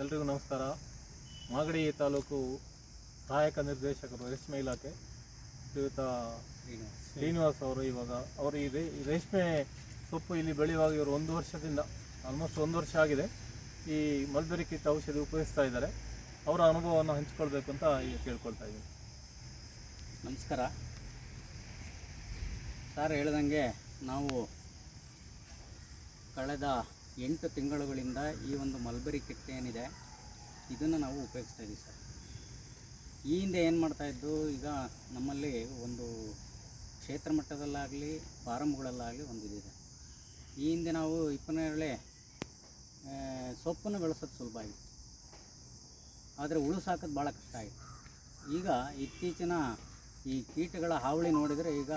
ಎಲ್ರಿಗೂ ನಮಸ್ಕಾರ. ಮಾಗಡಿ ತಾಲೂಕು ಸಹಾಯಕ ನಿರ್ದೇಶಕರು ರೇಷ್ಮೆ ಇಲಾಖೆ ಶ್ರೀಯುತ ಶ್ರೀನಿವಾಸ್. ಅವರು ಇವಾಗ ಅವರು ಈ ರೇ- ರೇಷ್ಮೆ ಸೊಪ್ಪು ಇಲ್ಲಿ ಬೆಳೆಯುವಾಗ ಇವರು ಒಂದು ವರ್ಷದಿಂದ ಆಲ್ಮೋಸ್ಟ್ ಒಂದು ವರ್ಷ ಆಗಿದೆ. ಈ ಮಲ್ಬೆರಿ ಕಿಟ್ ಔಷಧಿ ಉಪಯೋಗಿಸ್ತಾ ಇದ್ದಾರೆ. ಅವರ ಅನುಭವವನ್ನು ಹಂಚಿಕೊಳ್ಬೇಕು ಅಂತ ಈಗ ಕೇಳ್ಕೊಳ್ತಾ ಇದ್ದೀನಿ. ನಮಸ್ಕಾರ. ಸರ್ ಹೇಳ್ದಂಗೆ ನಾವು ಕಳೆದ ಎಂಟು ತಿಂಗಳುಗಳಿಂದ ಈ ಒಂದು ಮಲ್ಬರಿ ಕಿಟ್ ಏನಿದೆ, ಇದನ್ನು ನಾವು ಉಪಯೋಗಿಸ್ತಾ ಇದ್ದೀವಿ ಸರ್. ಈ ಹಿಂದೆ ಏನು ಮಾಡ್ತಾಯಿದ್ದು ಈಗ ನಮ್ಮಲ್ಲಿ ಒಂದು ಕ್ಷೇತ್ರ ಮಟ್ಟದಲ್ಲಾಗಲಿ ಫಾರಮ್ಗಳಲ್ಲಾಗಲಿ ಒಂದು ಇದಿದೆ ಈ ಹಿಂದೆ ನಾವು ಇಪ್ಪನೇಳೆ ಸೊಪ್ಪನ್ನು ಬೆಳೆಸೋದು ಸುಲಭ ಆಗಿತ್ತು. ಆದರೆ ಉಳು ಸಾಕೋದು ಭಾಳ ಕಷ್ಟ ಆಗಿತ್ತು. ಈಗ ಇತ್ತೀಚಿನ ಈ ಕೀಟಗಳ ಹಾವಳಿ ನೋಡಿದರೆ ಈಗ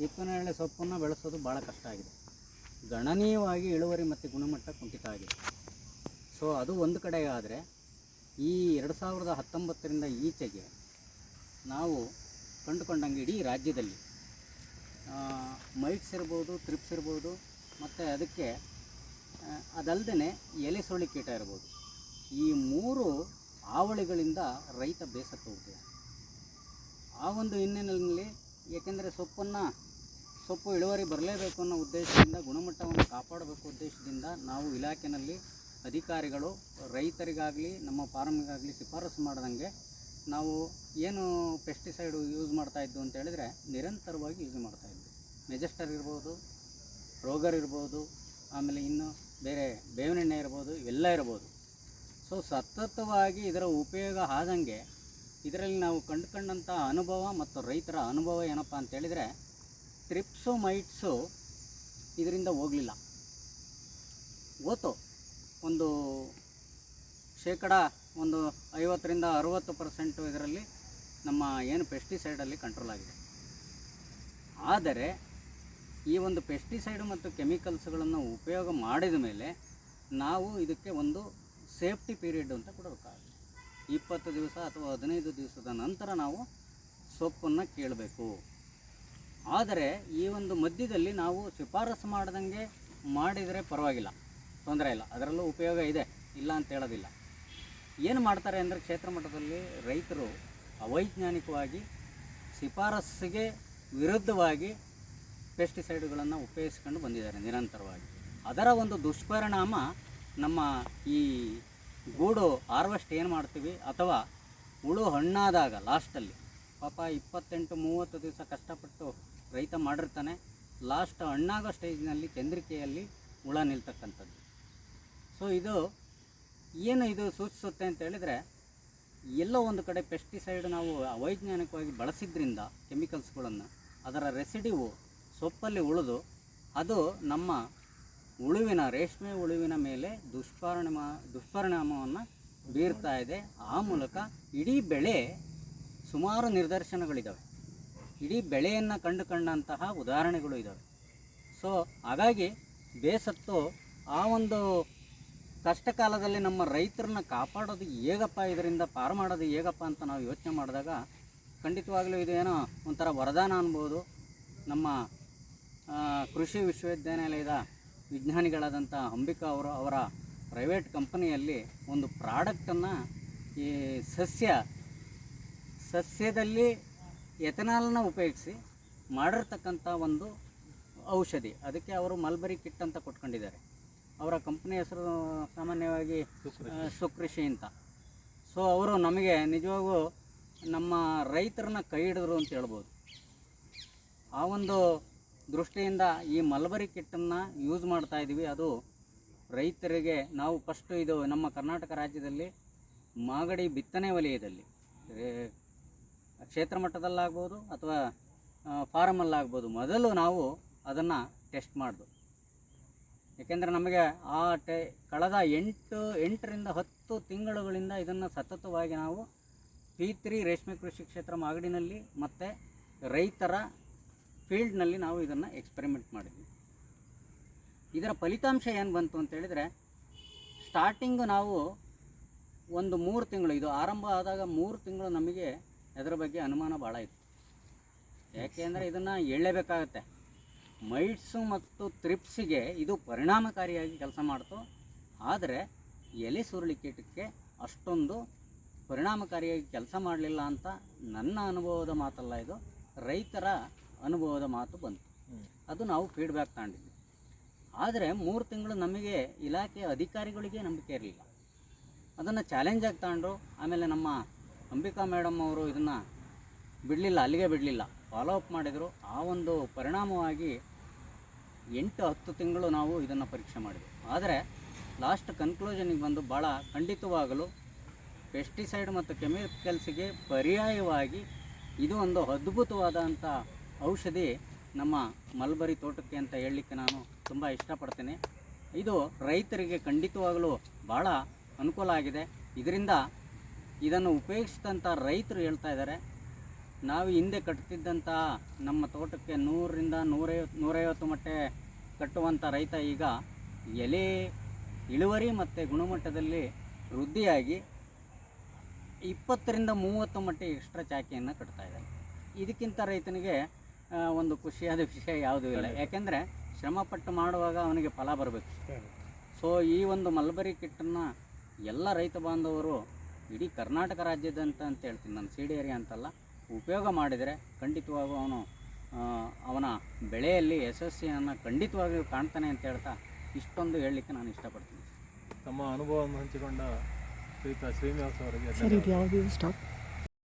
ಹಿಪ್ಪನೇರಳೆ ಸೊಪ್ಪನ್ನು ಬೆಳೆಸೋದು ಭಾಳ ಕಷ್ಟ ಆಗಿದೆ. ಗಣನೀಯವಾಗಿ ಇಳುವರಿ ಮತ್ತು ಗುಣಮಟ್ಟ ಕುಂಠಿತ ಆಗಿದೆ. ಸೊ ಅದು ಒಂದು ಕಡೆ ಆದರೆ ಈ ಎರಡು ಸಾವಿರದ ಹತ್ತೊಂಬತ್ತರಿಂದ ಈಚೆಗೆ ನಾವು ಕಂಡುಕೊಂಡಂಗೆ ಇಡೀ ರಾಜ್ಯದಲ್ಲಿ ಮೈಟ್ಸ್ ಇರ್ಬೋದು ತ್ರಿಪ್ಸ್ ಇರ್ಬೋದು, ಮತ್ತು ಅದಕ್ಕೆ ಅದಲ್ಲದೆ ಎಲೆ ಸುಳಿ ಕೀಟ ಇರ್ಬೋದು. ಈ ಮೂರು ಆವಳಿಗಳಿಂದ ರೈತ ಬೇಸತ್ತು ಆ ಒಂದು ಹಿನ್ನೆಲೆಯಲ್ಲಿ, ಏಕೆಂದರೆ ಸೊಪ್ಪನ್ನು ಸೊಪ್ಪು ಇಳುವರಿ ಬರಲೇಬೇಕು ಅನ್ನೋ ಉದ್ದೇಶದಿಂದ, ಗುಣಮಟ್ಟವನ್ನು ಕಾಪಾಡಬೇಕು ಉದ್ದೇಶದಿಂದ ನಾವು ಇಲಾಖೆಯಲ್ಲಿ ಅಧಿಕಾರಿಗಳು, ರೈತರಿಗಾಗಲಿ, ನಮ್ಮ ಫಾರ್ಮಿಗಾಗಲಿ ಶಿಫಾರಸು ಮಾಡ್ದಂಗೆ ನಾವು ಏನು ಪೆಸ್ಟಿಸೈಡು ಯೂಸ್ ಮಾಡ್ತಾ ಇದ್ದು ಅಂತ ಹೇಳಿದರೆ ನಿರಂತರವಾಗಿ ಯೂಸ್ ಮಾಡ್ತಾ ಇದ್ವಿ. ಮೆಜೆಸ್ಟರ್ ಇರ್ಬೋದು, ರೋಗರ್ ಇರ್ಬೋದು, ಆಮೇಲೆ ಇನ್ನು ಬೇರೆ ಬೇವಿನೆಣ್ಣೆ ಇರ್ಬೋದು, ಇವೆಲ್ಲ ಇರ್ಬೋದು. ಸೊ ಸತತವಾಗಿ ಇದರ ಉಪಯೋಗ ಆದಂಗೆ ಇದರಲ್ಲಿ ನಾವು ಕಂಡುಕೊಂಡಂಥ ಅನುಭವ ಮತ್ತು ರೈತರ ಅನುಭವ ಏನಪ್ಪ ಅಂತ ಹೇಳಿದರೆ ತ್ರಿಪ್ಸು ಮೈಟ್ಸು ಇದರಿಂದ ಹೋಗಲಿಲ್ಲ. ಓತು ಒಂದು ಶೇಕಡ ಒಂದು ಐವತ್ತರಿಂದ ಅರುವತ್ತು ಪರ್ಸೆಂಟು ಇದರಲ್ಲಿ ನಮ್ಮ ಏನು ಪೆಸ್ಟಿಸೈಡಲ್ಲಿ ಕಂಟ್ರೋಲ್ ಆಗಿದೆ. ಆದರೆ, ಈ ಒಂದು ಪೆಸ್ಟಿಸೈಡ್ ಮತ್ತು ಕೆಮಿಕಲ್ಸ್ಗಳನ್ನು ಉಪಯೋಗ ಮಾಡಿದ ಮೇಲೆ ನಾವು ಇದಕ್ಕೆ ಒಂದು ಸೇಫ್ಟಿ ಪೀರಿಯಡ್ ಅಂತ ಕೊಡಬೇಕಾಗುತ್ತೆ ಇಪ್ಪತ್ತು ದಿವಸ ಅಥವಾ ಹದಿನೈದು ದಿವಸದ ನಂತರ ನಾವು ಸೊಪ್ಪನ್ನು ಕೀಳಬೇಕು. ಆದರೆ ಈ ಒಂದು ಮಧ್ಯದಲ್ಲಿ ನಾವು ಶಿಫಾರಸು ಮಾಡ್ದಂಗೆ ಮಾಡಿದರೆ ಪರವಾಗಿಲ್ಲ. ತೊಂದರೆ ಇಲ್ಲ. ಅದರಲ್ಲೂ ಉಪಯೋಗ ಇದೆ. ಇಲ್ಲ ಅಂತ ಹೇಳೋದಿಲ್ಲ. ಏನು ಮಾಡ್ತಾರೆ ಅಂದರೆ ಕ್ಷೇತ್ರ ಮಟ್ಟದಲ್ಲಿ ರೈತರು ಅವೈಜ್ಞಾನಿಕವಾಗಿ ಶಿಫಾರಸ್ಸಿಗೆ ವಿರುದ್ಧವಾಗಿ ಪೆಸ್ಟಿಸೈಡ್ಗಳನ್ನು ಉಪಯೋಗಿಸ್ಕೊಂಡು ಬಂದಿದ್ದಾರೆ ನಿರಂತರವಾಗಿ. ಅದರ ಒಂದು ದುಷ್ಪರಿಣಾಮ ನಮ್ಮ ಈ ಗೂಡು ಹಾರ್ವೆಸ್ಟ್ ಏನು ಮಾಡ್ತೀವಿ ಅಥವಾ ಹುಳು ಹಣ್ಣಾದಾಗ ಲಾಸ್ಟಲ್ಲಿ ಪಾಪ ಇಪ್ಪತ್ತೆಂಟು ಮೂವತ್ತು ದಿವಸ ಕಷ್ಟಪಟ್ಟು ರೈತ ಮಾಡಿರ್ತಾನೆ ಲಾಸ್ಟ್ ಹಣ್ಣಾಗೋ ಸ್ಟೇಜ್ನಲ್ಲಿ ಚಂದ್ರಿಕೆಯಲ್ಲಿ ಹುಳ ನಿಲ್ತಕ್ಕಂಥದ್ದು. ಸೊ ಇದು ಏನು ಇದು ಸೂಚಿಸುತ್ತೆ ಅಂತ ಹೇಳಿದರೆ, ಎಲ್ಲೋ ಒಂದು ಕಡೆ ಪೆಸ್ಟಿಸೈಡ್ ನಾವು ಅವೈಜ್ಞಾನಿಕವಾಗಿ ಬಳಸಿದ್ರಿಂದ ಕೆಮಿಕಲ್ಸ್ಗಳನ್ನು ಅದರ ರೆಸಿಡಿವು ಸೊಪ್ಪಲ್ಲಿ ಉಳಿದು, ಅದು ನಮ್ಮ ಉಳುವಿನ, ರೇಷ್ಮೆ ಉಳುವಿನ ಮೇಲೆ ದುಷ್ಪರಿಣಾಮ, ದುಷ್ಪರಿಣಾಮವನ್ನು ಬೀರ್ತಾ ಇದೆ. ಆ ಮೂಲಕ ಇಡೀ ಬೆಳೆ ಸುಮಾರು ನಿದರ್ಶನಗಳಿದ್ದಾವೆ ಇಡೀ ಬೆಳೆಯನ್ನು ಕಂಡುಕೊಂಡಂತಹ ಉದಾಹರಣೆಗಳು ಇದ್ದಾವೆ ಸೊ ಹಾಗಾಗಿ ಬೇಸತ್ತು ಆ ಒಂದು ಕಷ್ಟ ಕಾಲದಲ್ಲಿ ನಮ್ಮ ರೈತರನ್ನ ಕಾಪಾಡೋದು ಹೇಗಪ್ಪ, ಇದರಿಂದ ಪಾರು ಮಾಡೋದು ಹೇಗಪ್ಪ ಅಂತ ನಾವು ಯೋಚನೆ ಮಾಡಿದಾಗ ಖಂಡಿತವಾಗಲೂ ಇದು ಏನೋ ಒಂಥರ ವರದಾನ ಅನ್ಬೋದು. ನಮ್ಮ ಕೃಷಿ ವಿಶ್ವವಿದ್ಯಾನಿಲಯದ ವಿಜ್ಞಾನಿಗಳಾದಂಥ ಅಂಬಿಕಾ ಅವರು ಅವರ ಪ್ರೈವೇಟ್ ಕಂಪನಿಯಲ್ಲಿ ಒಂದು ಪ್ರಾಡಕ್ಟನ್ನು ಈ ಸಸ್ಯ, ಸಸ್ಯದಲ್ಲಿ ಎಥನಾಲ್ನ ಉಪಯೋಗಿಸಿ ಮಾಡಿರ್ತಕ್ಕಂಥ ಒಂದು ಔಷಧಿ. ಅದಕ್ಕೆ ಅವರು ಮಲ್ಬರಿ ಕಿಟ್ ಅಂತ ಕೊಟ್ಕೊಂಡಿದ್ದಾರೆ. ಅವರ ಕಂಪ್ನಿ ಹೆಸರು ಸಾಮಾನ್ಯವಾಗಿ ಸುಕೃಷಿ. ಅಂತ. ಸೊ ಅವರು ನಮಗೆ ನಿಜವಾಗೂ ನಮ್ಮ ರೈತರನ್ನ ಕೈ ಹಿಡಿದ್ರು ಅಂತ ಹೇಳ್ಬೋದು. ಆ ಒಂದು ದೃಷ್ಟಿಯಿಂದ ಈ ಮಲ್ಬರಿ ಕಿಟ್ಟನ್ನು ಯೂಸ್ ಮಾಡ್ತಾ ಇದ್ದೀವಿ. ಅದು ರೈತರಿಗೆ ನಾವು ಫಸ್ಟು ಇದು ನಮ್ಮ ಕರ್ನಾಟಕ ರಾಜ್ಯದಲ್ಲಿ ಮಾಗಡಿ ಬಿತ್ತನೆ ವಲಯದಲ್ಲಿ ಕ್ಷೇತ್ರ ಮಟ್ಟದಲ್ಲಾಗ್ಬೋದು ಅಥವಾ ಫಾರಮಲ್ಲಾಗ್ಬೋದು, ಮೊದಲು ನಾವು ಅದನ್ನು ಟೆಸ್ಟ್ ಮಾಡೋದು. ಏಕೆಂದರೆ ನಮಗೆ ಆ ಟೆ, ಕಳೆದ ಎಂಟು, ಎಂಟರಿಂದ ಹತ್ತು ತಿಂಗಳುಗಳಿಂದ ಇದನ್ನು ಸತತವಾಗಿ ನಾವು ಪಿ ತ್ರೀ ರೇಷ್ಮೆ ಕೃಷಿ ಕ್ಷೇತ್ರ ಮಾಗಡಿನಲ್ಲಿ ಮತ್ತು ರೈತರ ಫೀಲ್ಡ್ನಲ್ಲಿ ನಾವು ಇದನ್ನು ಎಕ್ಸ್ಪೆರಿಮೆಂಟ್ ಮಾಡಿದ್ವಿ. ಇದರ ಫಲಿತಾಂಶ ಏನು ಬಂತು ಅಂತ ಹೇಳಿದರೆ, ಸ್ಟಾರ್ಟಿಂಗು ನಾವು ಒಂದು ಮೂರು ತಿಂಗಳು, ಇದು ಆರಂಭ ಆದಾಗ ಮೂರು ತಿಂಗಳು ನಮಗೆ ಅದರ ಬಗ್ಗೆ ಅನುಮಾನ ಭಾಳ ಇತ್ತು. ಯಾಕೆ ಅಂದರೆ ಇದನ್ನು ಹೇಳಲೇಬೇಕಾಗತ್ತೆ ಮೈಟ್ಸು ಮತ್ತು ತ್ರಿಪ್ಸಿಗೆ ಇದು ಪರಿಣಾಮಕಾರಿಯಾಗಿ ಕೆಲಸ ಮಾಡ್ತು. ಆದರೆ ಎಲೆ ಸುರುಳಿ ಕೀಟಕ್ಕೆ ಅಷ್ಟೊಂದು ಪರಿಣಾಮಕಾರಿಯಾಗಿ ಕೆಲಸ ಮಾಡಲಿಲ್ಲ ಅಂತ ನನ್ನ ಅನುಭವದ ಮಾತಲ್ಲ ಇದು. ರೈತರ ಅನುಭವದ ಮಾತು ಬಂತು. ಅದು ನಾವು ಫೀಡ್ಬ್ಯಾಕ್ ತಗೊಂಡಿದ್ವಿ. ಆದರೆ ಮೂರು ತಿಂಗಳು ನಮಗೆ ಇಲಾಖೆಯ ಅಧಿಕಾರಿಗಳಿಗೆ ನಂಬಿಕೆ ಇರಲಿಲ್ಲ. ಅದನ್ನು ಚಾಲೆಂಜಾಗಿ ತಗೊಂಡ್ರು. ಆಮೇಲೆ ನಮ್ಮ ಅಂಬಿಕಾ ಮೇಡಮ್ ಅವರು ಇದನ್ನು ಬಿಡಲಿಲ್ಲ, ಅಲ್ಲಿಗೆ ಬಿಡಲಿಲ್ಲ. ಫಾಲೋ ಅಪ್ ಮಾಡಿದರು. ಆ ಒಂದು ಪರಿಣಾಮವಾಗಿ ಎಂಟು, ಹತ್ತು ತಿಂಗಳು ನಾವು ಇದನ್ನು ಪರೀಕ್ಷೆ ಮಾಡಿದ್ವಿ. ಆದರೆ ಲಾಸ್ಟ್ ಕನ್ಕ್ಲೂಷನಿಗೆ ಬಂದು ಭಾಳ ಖಂಡಿತವಾಗಲು ಪೆಸ್ಟಿಸೈಡ್ ಮತ್ತು ಕೆಮಿಕಲ್ಸಿಗೆ ಪರ್ಯಾಯವಾಗಿ ಇದು ಒಂದು ಅದ್ಭುತವಾದಂಥ ಔಷಧಿ ನಮ್ಮ ಮಲ್ಬರಿ ತೋಟಕ್ಕೆ ಅಂತ ಹೇಳಲಿಕ್ಕೆ ನಾನು ತುಂಬ ಇಷ್ಟಪಡ್ತೇನೆ. ಇದು ರೈತರಿಗೆ ಖಂಡಿತವಾಗಲೂ ಭಾಳ ಅನುಕೂಲ ಆಗಿದೆ. ಇದರಿಂದ ಇದನ್ನು ಉಪಯೋಗಿಸಿದಂಥ ರೈತರು ಹೇಳ್ತಾ ಇದ್ದಾರೆ ನಾವು ಹಿಂದೆ ಕಟ್ತಿದ್ದಂಥ ನಮ್ಮ ತೋಟಕ್ಕೆ ನೂರರಿಂದ ನೂರೈವತ್ತು ನೂರೈವತ್ತು ಮಟ್ಟೆ ಕಟ್ಟುವಂಥ ರೈತ ಈಗ ಎಲೆ ಇಳುವರಿ ಮತ್ತು ಗುಣಮಟ್ಟದಲ್ಲಿ ವೃದ್ಧಿಯಾಗಿ ಇಪ್ಪತ್ತರಿಂದ ಮೂವತ್ತು ಮಟ್ಟಿಗೆ ಎಕ್ಸ್ಟ್ರಾ ಚಾಕಿಯನ್ನು ಕಟ್ತಾ ಇದ್ದಾರೆ. ಇದಕ್ಕಿಂತ ರೈತನಿಗೆ ಒಂದು ಖುಷಿಯಾದ ವಿಷಯ ಯಾವುದೂ ಇಲ್ಲ. ಯಾಕೆಂದರೆ ಶ್ರಮಪಟ್ಟು ಮಾಡುವಾಗ ಅವನಿಗೆ ಫಲ ಬರಬೇಕು. ಸೊ ಈ ಒಂದು ಮಲ್ಬರಿ ಕಿಟ್ಟನ್ನು ಎಲ್ಲ ರೈತ ಬಾಂಧವರು ಇಡೀ ಕರ್ನಾಟಕ ರಾಜ್ಯದಂತ ಅಂತ ಹೇಳ್ತೀನಿ. ನಾನು ಸಿಡಿ ಏರಿಯಾ ಅಂತಲ್ಲ ಉಪಯೋಗ ಮಾಡಿದರೆ ಖಂಡಿತವಾಗೂ ಅವನು ಅವನ ಬೆಳೆಯಲ್ಲಿ ಯಶಸ್ಸಿಯನ್ನು ಖಂಡಿತವಾಗಿಯೂ ಕಾಣ್ತಾನೆ ಅಂತ ಹೇಳ್ತಾ ಇಷ್ಟೊಂದು ಹೇಳಲಿಕ್ಕೆ ನಾನು ಇಷ್ಟಪಡ್ತೀನಿ. ತಮ್ಮ ಅನುಭವವನ್ನು ಹಂಚಿಕೊಂಡ ಶ್ರೀನಿವಾಸ್ ಅವರಿಗೆ